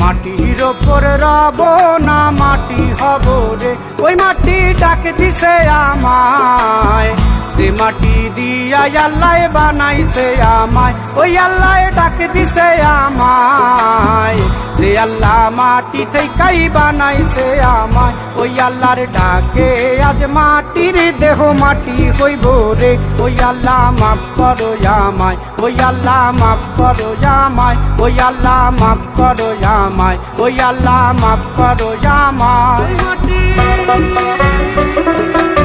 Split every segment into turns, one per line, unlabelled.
মাটির ওপর রব না মাটি হব রে। ওই মাটি ডাকে দিছে আমায়। সে মাটি দিয়া আল্লাহ বানাইছে আমায়, ওই আল্লাহ ডাকে দিছে আমায়। সে আল্লাহ মাটি থেকেই বানাইছে আমায়, ওই আল্লাহর ডাকে আজ মাটির দেহ মাটি হইব রে। ওই আল্লাহ মাফ করো আমায়, ওই আল্লাহ মাফ করো আমায়, ওই আল্লাহ মাফ করো আমায়, ওই আল্লাহ মাফ করো আমায়। ওই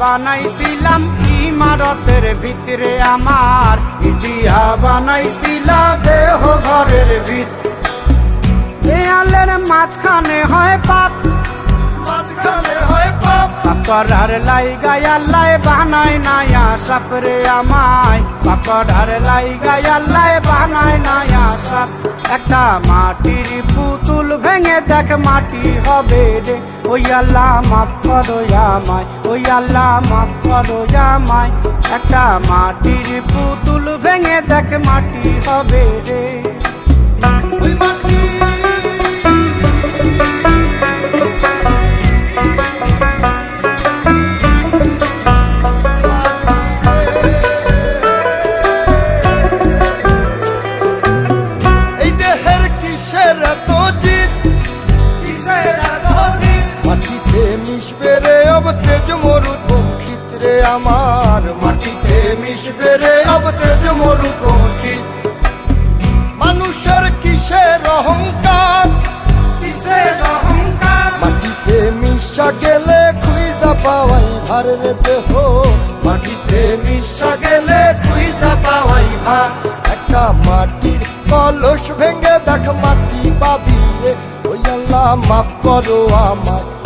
বানাইছিলাম ইমারতের ভিতরে আমার। ইটিয়া বানাইছিলাম দেহ ঘরের ভিত। দেয়ালের মাঝখানে হয় পাপ। মাঝখানে হয় পাকড়ার লাই গায়াল্লাই বানাই নায়া সাপরে আমায়। পাকড়ার লাই গায়াল্লাই বানাই নায়া সাপ একটা মাটির পুতুল ভেঙে দেখ মাটি হবে রে। ওই আল্লাহ মাফ করো আমায়, ওই আল্লাহ মাফ করো আমায়। একটা মাটির পুতুল ভেঙে দেখ মাটি হবে রে।
মিশবে রে অব তেজ মরু রে আমার মাটিতে। মিশবে রে অব তেজ মরু মানুষের কিসের অহংকার? মাটিতে মিশা গেলে খুঁজা পাওয়াই ভারের দেহ। মাটিতে মিশা গেলে খুঁজা পাওয়াই ভার। একটা মাটির কলস ভেঙে দেখ মাটি পাবি রে। ওই আল্লাহ মাফ করো আমায়।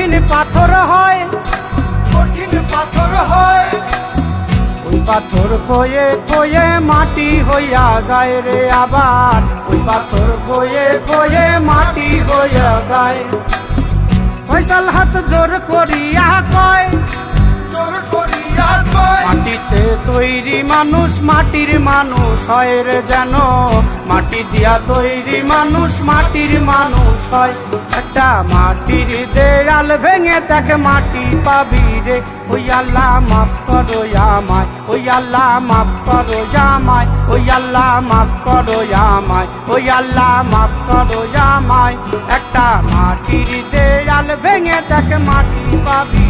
কঠিন পাথর হয়।
কঠিন পাথর হয়।
ওই পাথর কয়ে কয়ে মাটি হইয়া যায় রে আবার। ওই পাথর কয়ে কয়ে মাটি হইয়া যায়। ফয়সাল হাত জোর করিয়া কয়
জোর
মাটিতে তৈরি মানুষ, মাটির মানুষ হয় রে যেন। মাটি দিয়া তৈরি মানুষ, মাটির মানুষ হয়। একটা মাটির দেয়াল ভেঙে তাকে মাটি পাবি রে। ওই আল্লাহ মাফ করো আমায়, ওই আল্লাহ মাফ করো আমায়, ওই আল্লাহ মাফ করো আমায়, ওই আল্লাহ মাফ করো আমায়। একটা মাটির দেয়াল ভেঙে তাকে মাটি পাবি